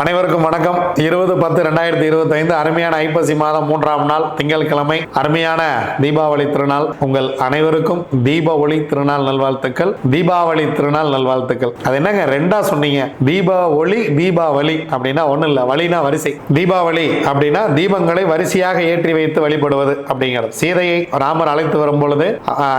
அனைவருக்கும் வணக்கம். இருபது பத்து ரெண்டாயிரத்தி இருபத்தி ஐந்து அருமையான ஐப்பசி மாதம் மூன்றாம் நாள் திங்கட்கிழமை அருமையான தீபாவளி திருநாள். உங்கள் அனைவருக்கும் தீப ஒளி திருநாள் நல்வாழ்த்துக்கள். தீபாவளி திருநாள் நல்வாழ்த்துக்கள். அது என்னங்க? ரெண்டா சொன்னீங்க. தீப ஒளி தீபாவளி அப்படின்னா ஒன்றும் இல்லை. வழினா வரிசை. தீபாவளி அப்படின்னா தீபங்களை வரிசையாக ஏற்றி வைத்து வழிபடுவது அப்படிங்கிறது. சீதையை ராமர் அழைத்து வரும் பொழுது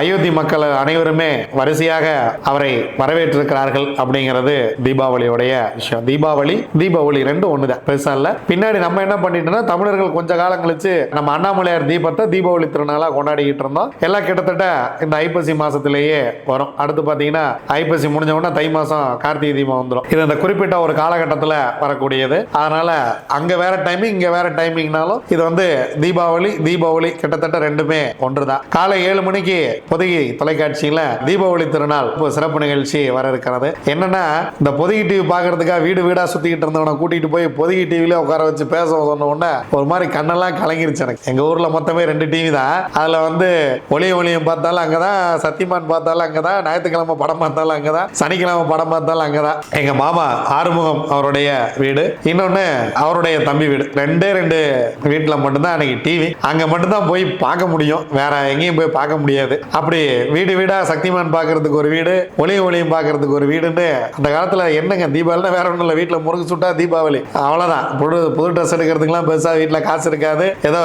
அயோத்தி மக்கள் அனைவருமே வரிசையாக அவரை வரவேற்றிருக்கிறார்கள் அப்படிங்கிறது தீபாவளியுடைய விஷயம். தீபாவளி தீபாவளி ஒளி ரெண்டும் ஒன்று தான் பெருசாக இல்லை. பின்னாடி நம்ம என்ன பண்ணிட்டோம்னா தமிழர்கள் கொஞ்ச காலம் கழிச்சு நம்ம அண்ணாமலையார் தீபத்தை தீபாவளி திருநாளாக கொண்டாடிக்கிட்டு இருந்தோம். எல்லாம் கிட்டத்தட்ட இந்த ஐப்பசி மாசத்திலேயே வரும். அடுத்து பாத்தீங்கன்னா ஐப்பசி முடிஞ்ச உடனே தை மாசம் கார்த்திகை தீபம் வந்துடும் இது அந்த குறிப்பிட்ட ஒரு காலகட்டத்தில் வரக்கூடியது. அதனால அங்க வேற டைமிங் இங்க வேற டைமிங்னாலும் இது வந்து தீபாவளி தீபாவளி கிட்டத்தட்ட ரெண்டுமே ஒன்றுதான். காலை ஏழு மணிக்கு பொதுகி தொலைக்காட்சியில் தீபாவளி திருநாள் சிறப்பு நிகழ்ச்சி வர இருக்கிறது என்னன்னா இந்த பொதுகி டிவி பார்க்கறதுக்காக வீடு வீடா சுற்றிக்கிட்டு இருந்தவன கூட்டிட்டு போய் பொதுகி டிவில உட்கார வச்சு பேச சொன்ன உடனே ஒரு மாதிரி கண்ணெல்லாம் கலங்கிருச்சு எனக்கு. எங்க ஊர்ல மொத்தமே ரெண்டு டிவி தான். அதுல வந்து ஒளிய ஒளியும் பார்த்தாலும் அங்கதான் சத்தியமான் பார்த்தாலும் அங்கதான் ஞாயிற்றுக்கிழமை படம் பார்த்தாலும் அங்கதான் சனிக்கிழமை படம் பார்த்தாலும் அங்கதான். எங்க மாமா ஆறுமுகம் அவருடைய வீடு. இன்னொன்னு அவருடைய தம்பி வீடு. ரெண்டே ரெண்டு வீட்டுல மட்டும்தான் அன்னைக்கு டிவி அங்க மட்டும்தான் போய் பார்க்க முடியும். வேற எங்கேயும் போய் பார்க்க முடியாது. அப்படி வீடு வீடா சக்திமான் பார்க்கறதுக்கு ஒரு வீடு ஒளியும் ஒளியும் பார்க்கறதுக்கு ஒரு வீடுன்னு அந்த காலத்துல என்னங்க தீபாவளினா வேற ஒண்ணும் இல்ல. வீட்டுல முருகு சுட்டா தீபாவளி. அவ்வளோதான் புது புது ட்ரெஸ் எடுக்கிறதுக்குலாம் பெருசாக வீட்டில் காசு இருக்காது. ஏதோ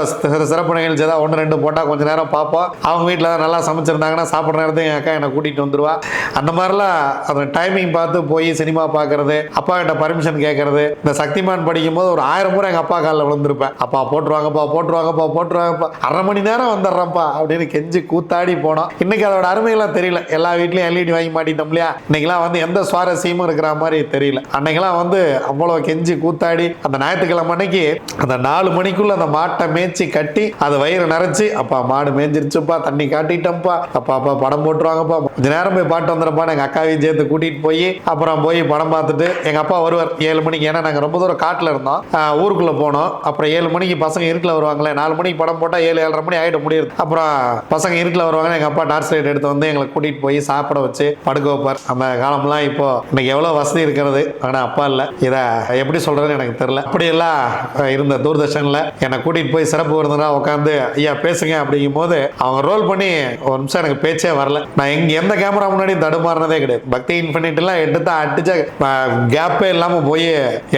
சிறப்பு நிகழ்ச்சி ஏதாவது ஒன்று ரெண்டு போட்டால் கொஞ்சம் நேரம் பார்ப்போம். அவங்க வீட்டில் தான் நல்லா சமைச்சிருந்தாங்கன்னா சாப்பிட்ற நேரத்துக்கு என் அக்கா என்னை கூட்டிகிட்டு வந்துருவா. அந்த மாதிரிலாம் அந்த டைமிங் பார்த்து போய் சினிமா பார்க்கறது அப்பா கிட்ட பர்மிஷன் கேட்கறது இந்த சக்திமான் படிக்கும்போது ஒரு ஆயிரம் முறை எங்கள் அப்பா காலில் விழுந்திருப்பேன். அப்பா போட்டுருவாங்கப்பா போட்டுருவாங்கப்பா போட்டுருவாங்கப்பா. அரை மணி நேரம் வந்துடுறப்பா அப்படின்னு கெஞ்சி கூத்தாடி போனோம். இன்னைக்கு அதோட அருமையெல்லாம் தெரியல. எல்லா வீட்லேயும் எல்இடி வாங்கி மாட்டிட்டோம் இல்லையா? இன்னைக்கெல்லாம் வந்து எந்த சுவாரஸ்யமும் இருக்கிற மாதிரி தெரியல. அன்னைக்கெல்லாம் வந்து அவ்வளோ கெஞ்சி கூத்தாடி அந்த ஞாயிற்றுக்கிழமை அன்னைக்கு அந்த நாலு மணிக்குள்ள அந்த மாட்டை மேய்ச்சி கட்டி அது வயிறு நிறைச்சு அப்பா மாடு மேய்ஞ்சிருச்சுப்பா தண்ணி காட்டிட்டோம்ப்பா அப்பா அப்பா படம் போட்டுருவாங்கப்பா. கொஞ்ச நேரம் போய் பாட்டு வந்துடும்ப்பா எங்கள் அக்காவையும் சேர்த்து கூட்டிட்டு போய் அப்புறம் போய் படம் பார்த்துட்டு எங்கள் அப்பா வருவார். ஏழு மணிக்கு ஏன்னா நாங்கள் ரொம்ப தூரம் காட்டில் இருந்தோம். ஊருக்குள்ளே போனோம். அப்புறம் ஏழு மணிக்கு பசங்க இருட்டில் வருவாங்களே நாலு மணிக்கு படம் போட்டால் ஏழு ஏழரை மணி ஆகிட முடியுது. அப்புறம் பசங்க இருட்டில் வருவாங்க எங்கள் அப்பா டார்ச் லைட் எடுத்து வந்து எங்களை கூட்டிட்டு போய் சாப்பிட வச்சு படுக்க வைப்பார். அந்த காலம்லாம் இப்போ இன்னைக்கு எவ்வளோ வசதி இருக்கிறது. ஆனால் அப்பா இல்லை. இதை எப்படி சொல்கிறதுன்னு எனக்கு தெரில அப்படியெல்லாம் இருந்த தூர்தர்ஷனில் என்னை கூட்டிகிட்டு போய் சிறப்பு விருந்தினா உட்காந்து ஐயா பேசுங்க. அப்படிங்கும் போது அவங்க ரோல் பண்ணி ஒரு நிமிஷம் எனக்கு பேச்சே வரல. நான் எங்க எந்த கேமரா முன்னாடி தடுமாறினதே கிடையாது. பக்தி இன்ஃபினிட் எடுத்து எடுத்து அடிச்ச கேப்பே இல்லாமல் போய்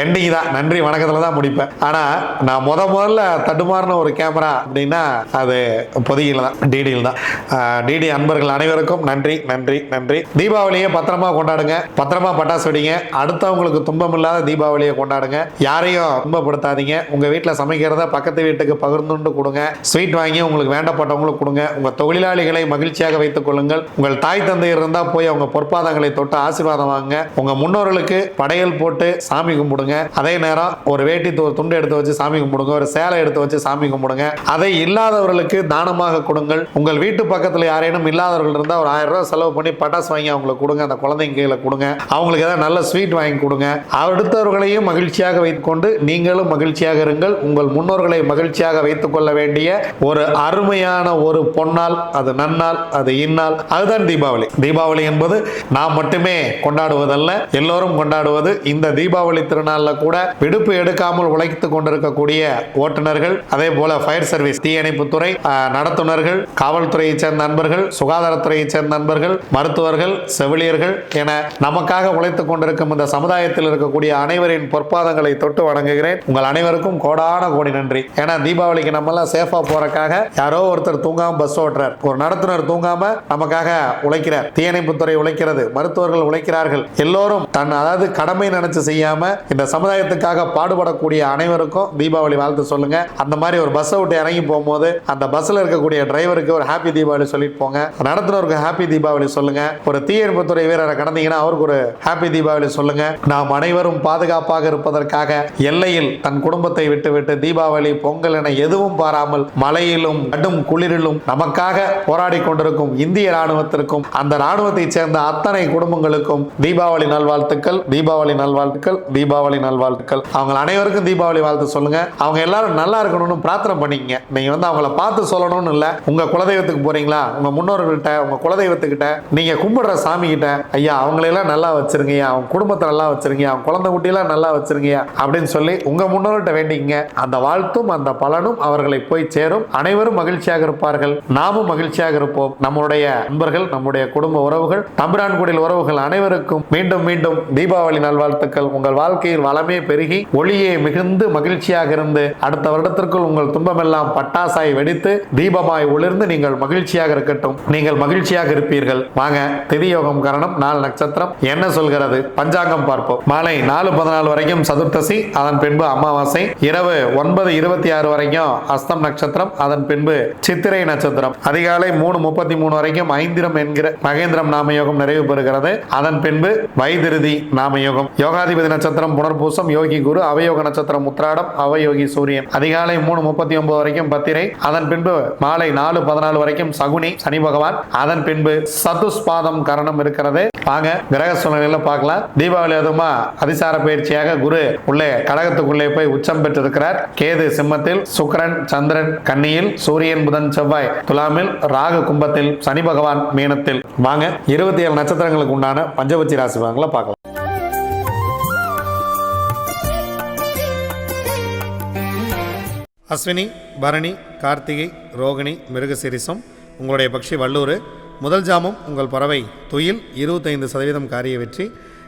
எண்டிங் தான். நன்றி வணக்கத்தில் தான் முடிப்பேன். ஆனால் நான் முத முதல்ல தடுமாறின ஒரு கேமரா அப்படின்னா அது பொதியில் தான் டிடியில் தான். டிடி அன்பர்கள் அனைவருக்கும் நன்றி நன்றி நன்றி. தீபாவளியை பத்திரமா கொண்டாடுங்க. பத்திரமா பட்டாசு வெடிங்க. அடுத்தவங்களுக்கு துன்பம் இல்லாத தீபாவளியை கொண்டாடுங்க. யாரையும் துன்பப்படுத்தாதீங்க உங்க வீட்டில் சமைக்கிறத பக்கத்து வீட்டுக்கு பகிர்ந்துண்டு கொடுங்க. ஸ்வீட் வாங்கி உங்களுக்கு வேண்டப்பட்டவங்களுக்கு கொடுங்க. உங்க தொழிலாளிகளை மகிழ்ச்சியாக வைத்துக் கொள்ளுங்கள். உங்கள் தாய் தந்தை இருந்தா போய் அவங்க பொற்பாதங்களை தொட்டு ஆசீர்வாதம் வாங்க உங்க முன்னோர்களுக்கு படையல் போட்டு சாமி கும்பிடுங்க. அதே நேரம் ஒரு வேட்டி ஒரு துண்டு எடுத்து வச்சு சாமி கும்பிடுங்க. ஒரு சேலை எடுத்து வச்சு சாமி கும்பிடுங்க. அதை இல்லாதவர்களுக்கு தானமாக கொடுங்கள். உங்கள் வீட்டு பக்கத்தில் யாரேனும் இல்லாதவர்கள் இருந்தால் ஒரு ஆயிரம் ரூபாய் செலவு பண்ணி பட்டாசு வாங்கி அவங்களுக்கு கொடுங்க. அந்த குழந்தைங்க கீழே கொடுங்க. அவங்களுக்கு ஏதாவது நல்ல ஸ்வீட் வாங்கி கொடுங்க. அடுத்தவர்களையும் மகிழ்ச்சியாக வைத்துக்கொண்டு நீங்களும் மகிழ்ச்சியாக இருங்கள். உங்கள் முன்னோர்களை மகிழ்ச்சியாக வைத்துக் கொள்ள வேண்டிய ஒரு அருமையான ஒரு பொன்னால் அது நன்னால் அது இந்நாள் அதுதான் தீபாவளி. தீபாவளி என்பது நாம் மட்டுமே கொண்டாடுவதல்ல எல்லோரும் கொண்டாடுவது இந்த தீபாவளி திருநாளில் கூட விடுப்பு எடுக்காமல் உழைத்துக் கொண்டிருக்கக்கூடிய ஓட்டுநர்கள் அதே போல ஃபயர் சர்வீஸ் தீயணைப்புத்துறை நடத்துனர்கள் காவல்துறையை சேர்ந்த நண்பர்கள் சுகாதாரத்துறையை சேர்ந்த நண்பர்கள் மருத்துவர்கள் செவிலியர்கள் என நமக்காக உழைத்துக் கொண்டிருக்கும் இந்த சமுதாயத்தில் இருக்கக்கூடிய அனைவரின் பொற்பாதங்களை தொட்டு வணங்குகிறேன். உங்கள் அனைவருக்கும் கோடான கோடி நன்றி. ஏன்னா தீபாவளிக்கு நம்ம எல்லாம் சேஃபா போறக்காக யாரோ ஒருத்தர் தூங்காம பஸ் ஓட்டுறார். ஒரு நடத்துனர் தூங்காம நமக்காக உழைக்கிறார். தீயணைப்புத்துறை உழைக்கிறது மருத்துவர்கள் உழைக்கிறார்கள். எல்லோரும் தன் அதாவது கடமை நினைச்சு செய்யாம இந்த சமுதாயத்துக்காக பாடுபடக்கூடிய அனைவருக்கும் தீபாவளி வாழ்த்து சொல்லுங்க. அந்த மாதிரி ஒரு பஸ்ஸை விட்டு இறங்கி போகும்போது அந்த பஸ்ல இருக்கக்கூடிய டிரைவருக்கு ஒரு ஹாப்பி தீபாவளி சொல்லிட்டு போங்க. நடத்துனருக்கு ஹாப்பி தீபாவளி சொல்லுங்க. ஒரு தீயணைப்புத்துறை வீரரை கடந்தீங்கன்னா அவருக்கு ஒரு ஹாப்பி தீபாவளி சொல்லுங்க. நாம் அனைவரும் பாதுகாப்பாக இருப்பதற்காக எல்லையில் தன் குடும்பத்தை விட்டுவிட்டு தீபாவளி பொங்கல் என எதுவும் பாராமல் மழையிலும் கடும் குளிரிலும் நமக்காக போராடி கொண்டிருக்கும் இந்திய ராணுவத்திற்கும் அந்த ராணுவத்தைச் சேர்ந்த அத்தனை குடும்பங்களுக்கும் தீபாவளி நல்வாழ்த்துக்கள் தீபாவளி நல்வாழ்த்துக்கள் தீபாவளி நல்வாழ்த்துக்கள். அவங்க அனைவருக்கும் தீபாவளி வாழ்த்து சொல்லுங்க. அவங்க எல்லாரும் நல்லா இருக்கணும்னு பிரார்த்தனை பண்ணிக்கங்க. நீங்க வந்து அவங்கள பார்த்து சொல்லணும்னு இல்ல. உங்க குலதெய்வத்துக்கு போறீங்களா? உங்க முன்னோர்கள்ட்ட உங்க குலதெய்வத்துக்கிட்ட நீங்க கும்பிடுற சாமி கிட்ட ஐயா அவங்களெல்லாம் நல்லா வச்சிருங்க அவங்க குடும்பத்தை நல்லா வச்சிருங்க அவங்க குழந்தை குட்டியெல்லாம் நல்லா நல்லா வச்சிருங்கயா அப்படின்னு சொல்லி உங்க முன்னோர்கிட்ட வேண்டிங்க அந்த வாழ்த்தும் அந்த பலனும் அவர்களை போய் சேரும். அனைவரும் மகிழ்ச்சியாக இருப்பார்கள். நாமும் மகிழ்ச்சியாக இருப்போம். நம்முடைய நண்பர்கள் நம்முடைய குடும்ப உறவுகள் தம்பிரான்குடியில் உறவுகள் அனைவருக்கும் மீண்டும் மீண்டும் தீபாவளி நல்வாழ்த்துக்கள். உங்கள் வாழ்க்கையில் வளமே பெருகி ஒளியே மிகுந்து மகிழ்ச்சியாக இருந்து அடுத்த வருடத்திற்குள் உங்கள் துன்பமெல்லாம் பட்டாசாய் வெடித்து தீபமாய் ஒளிர்ந்து நீங்கள் மகிழ்ச்சியாக இருக்கட்டும். நீங்கள் மகிழ்ச்சியாக இருப்பீர்கள். வாங்க திதி யோகம் நாலு நட்சத்திரம். என்ன சொல்கிறது? பஞ்சாங்கம் பார்ப்போம். மாலை நாலு பதினாலு வரைக்கும் சதுர்த்தசி அதன் பின்பு அமாவாசை இரவு ஒன்பது இருபத்தி ஆறு வரைக்கும் அஸ்தம் நட்சத்திரம் அதன் பின்பு சித்திரை நட்சத்திரம். அதிகாலை மூணு முப்பத்தி மூணு வரைக்கும் ஐந்திரம் என்கிற மகேந்திரம் நாமயோகம் நிறைவு பெறுகிறது. அதன் பின்பு வைதிருதி நாமயோகம். யோகாதிபதி நட்சத்திரம் புனர்பூசம் யோகி குரு அவயோக நட்சத்திரம் உத்திராடம் அவயோகி சூரியன். அதிகாலை மூணு முப்பத்தி ஒன்பது வரைக்கும் பத்திரை அதன் பின்பு மாலை நாலு பதினாலு வரைக்கும் சகுனி சனி பகவான். அதன் பின்பு சதுஸ்பாதம் கரணம் இருக்கிறது. வாங்க கிரக சூழ்நிலையில பார்க்கலாம். தீபாவளி அதுமா அதிசார பயிற்சி பயிற்சியாக குரு உள்ளே கடகத்துக்குள்ளே போய் உச்சம் பெற்றிருக்கிறார். கேது சிம்மத்தில் சுக்கிரன் சந்திரன் கன்னியில் சூரியன் புதன் செவ்வாய் துலாமில் ராகு கும்பத்தில் சனி பகவான் மீனத்தில். வாங்க இருபத்தி ஏழு நட்சத்திரங்களுக்கு உண்டான பஞ்சபட்சி ராசி பலன்களை பார்க்கலாம். அஸ்வினி பரணி கார்த்திகை ரோகிணி மிருகசிரிசம் உங்களுடைய பக்ஷி வல்லூர் முதல் ஜாமம் உங்கள் பறவை துயில் இருபத்தைந்து சதவீதம் காரிய வெற்றி.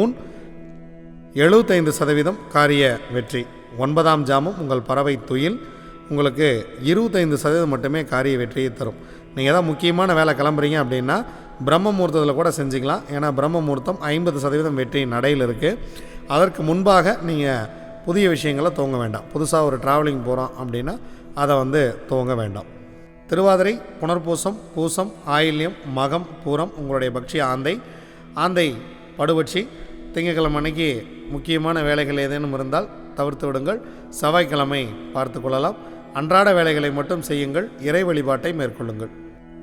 ஊன். எழுபத்தைந்து சதவீதம் காரிய வெற்றி. ஒன்பதாம் ஜாமம் உங்கள் பறவை துயில். உங்களுக்கு இருபத்தைந்து சதவீதம் மட்டுமே காரிய வெற்றியை தரும். நீங்கள் எதாவது முக்கியமான வேலை கிளம்புறீங்க அப்படின்னா பிரம்ம முகூர்த்தத்தில் கூட செஞ்சுக்கலாம். ஏன்னா பிரம்ம முகூர்த்தம் ஐம்பது சதவீதம் வெற்றி நடையில் இருக்குது அதற்கு முன்பாக நீங்கள் புதிய விஷயங்களை துவங்க வேண்டாம். புதுசாக ஒரு ட்ராவலிங் போகிறோம் அப்படின்னா அதை வந்து துவங்க வேண்டாம். திருவாதிரை புனர்பூசம் பூசம் ஆயில்யம் மகம் பூரம் உங்களுடைய பக்ஷி ஆந்தை. ஆந்தை படுபட்சி திங்கட்கிழமை அன்னைக்கு முக்கியமான வேலைகள் ஏதேனும் இருந்தால் தவிர்த்து விடுங்கள். செவ்வாய்க்கிழமை பார்த்து கொள்ளலாம். அன்றாட வேலைகளை மட்டும் செய்யுங்கள். இறை வழிபாட்டை மேற்கொள்ளுங்கள்.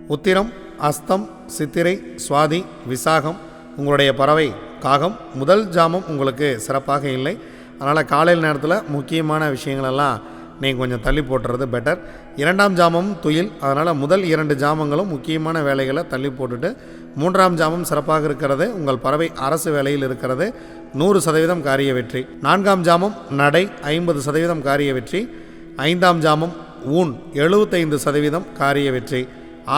உத்திரம் அஸ்தம் சித்திரை சுவாதி விசாகம் உங்களுடைய பறவை காகம் முதல் ஜாமம் உங்களுக்கு சிறப்பாக இல்லை. அதனால் காலையில் நேரத்தில் முக்கியமான விஷயங்களெல்லாம் நீங்கள் கொஞ்சம் தள்ளி போட்டுறது பெட்டர் இரண்டாம் ஜாமம் துயில். அதனால் முதல் இரண்டு ஜாமங்களும் முக்கியமான வேலைகளை தள்ளி போட்டுட்டு மூன்றாம் ஜாமம் சிறப்பாக இருக்கிறது. உங்கள் பறவை அரசு வேலையில் இருக்கிறது. நூறு சதவீதம் காரிய வெற்றி. நான்காம் ஜாமம் நடை ஐம்பது சதவீதம் காரிய வெற்றி. ஐந்தாம் ஜாமம் ஊன் எழுபத்தைந்து சதவீதம் காரிய வெற்றி.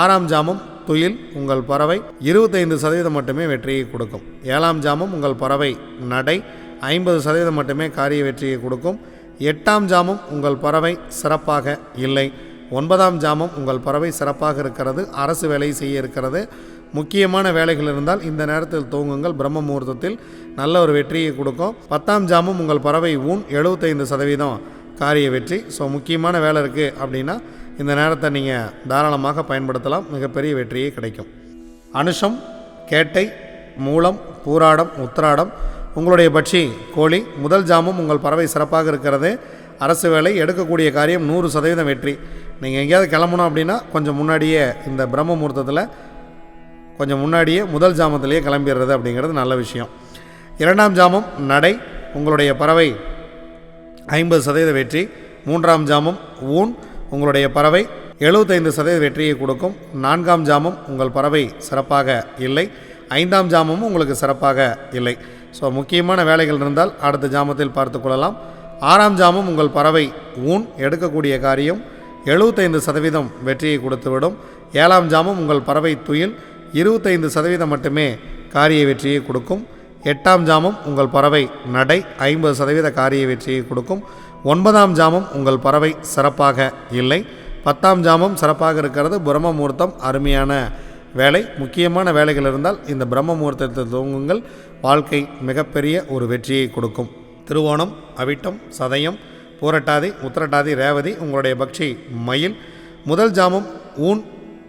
ஆறாம் ஜாமம் துயில் உங்கள் பறவை இருபத்தைந்து சதவீதம் மட்டுமே வெற்றியை கொடுக்கும். ஏழாம் ஜாமம் உங்கள் பறவை நடை ஐம்பது சதவீதம் மட்டுமே காரிய வெற்றியை கொடுக்கும். எட்டாம் ஜாமம் உங்கள் பறவை சிறப்பாக இல்லை. ஒன்பதாம் ஜாமம் உங்கள் பறவை சிறப்பாக இருக்கிறது. அரசு வேலை செய்ய இருக்கிறது. முக்கியமான வேலைகள் இருந்தால் இந்த நேரத்தில் தூங்குங்கள். பிரம்ம முகூர்த்தத்தில் நல்ல ஒரு வெற்றியை கொடுக்கும். பத்தாம் ஜாமும் உங்கள் பறவை ஊன் எழுபத்தைந்து சதவீதம் காரிய வெற்றி. ஸோ முக்கியமான வேலை இருக்குது அப்படின்னா இந்த நேரத்தை நீங்கள் தாராளமாக பயன்படுத்தலாம். மிகப்பெரிய வெற்றியே கிடைக்கும். அனுஷம் கேட்டை மூலம் பூராடம் உத்திராடம் உங்களுடைய பட்சி கோழி முதல் ஜாமும் உங்கள் பறவை சிறப்பாக இருக்கிறது. அரசு வேலை எடுக்கக்கூடிய காரியம் நூறு சதவீதம் வெற்றி. நீங்கள் எங்கேயாவது கிளம்பணும் அப்படின்னா கொஞ்சம் முன்னாடியே இந்த பிரம்ம முகூர்த்தத்தில் கொஞ்சம் முன்னாடியே முதல் ஜாமத்திலேயே கிளம்பிடுறது அப்படிங்கிறது நல்ல விஷயம். இரண்டாம் ஜாமம் நடை உங்களுடைய பறவை ஐம்பது சதவீத வெற்றி. மூன்றாம் ஜாமம் ஊன் உங்களுடைய பறவை எழுபத்தைந்து சதவீத வெற்றியை கொடுக்கும். நான்காம் ஜாமம் உங்கள் பறவை சிறப்பாக இல்லை. ஐந்தாம் ஜாமமும் உங்களுக்கு சிறப்பாக இல்லை. ஸோ முக்கியமான வேலைகள் இருந்தால் அடுத்த ஜாமத்தில் பார்த்து கொள்ளலாம். ஆறாம் ஜாமம் உங்கள் பறவை ஊன் எடுக்கக்கூடிய காரியம் எழுபத்தைந்து சதவீதம் வெற்றியை கொடுத்துவிடும். ஏழாம் ஜாமம் உங்கள் பறவை துயில் இருபத்தைந்து சதவீதம் மட்டுமே காரிய வெற்றியை கொடுக்கும். எட்டாம் ஜாமம் உங்கள் பறவை நடை ஐம்பது சதவீத காரிய வெற்றியை கொடுக்கும். ஒன்பதாம் ஜாமம் உங்கள் பறவை சிறப்பாக இல்லை. பத்தாம் ஜாமம் சிறப்பாக இருக்கிறது பிரம்ம முகூர்த்தம் அருமையான வேலை. முக்கியமான வேலைகள் இருந்தால் இந்த பிரம்ம முகூர்த்தத்தை துவங்குங்கள் வாழ்க்கை மிகப்பெரிய ஒரு வெற்றியை கொடுக்கும். திருவோணம் அவிட்டம் சதயம் பூரட்டாதி உத்திரட்டாதி ரேவதி உங்களுடைய பக்ஷி மயில். முதல் ஜாமம் ஊன்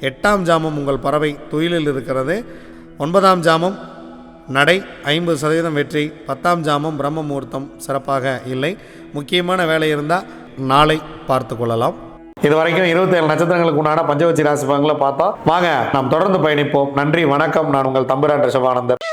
எட்டாம் ஜாமம் உங்கள் பறவை துயிலில் இருக்கிறது. ஒன்பதாம் ஜாமம் நடை ஐம்பது சதவீதம் வெற்றி. பத்தாம் ஜாமம் பிரம்ம முகூர்த்தம் சிறப்பாக இல்லை. முக்கியமான வேலை இருந்தால் நாளை பார்த்து கொள்ளலாம். இது வரைக்கும் இருபத்தேழு நட்சத்திரங்களுக்கு உண்டான பஞ்சவச்சி ராசி பங்களை பார்த்தா வாங்க நாம் தொடர்ந்து பயணிப்போம். நன்றி வணக்கம். நான் உங்கள் தம்பிரான் ரிஷபானந்தர்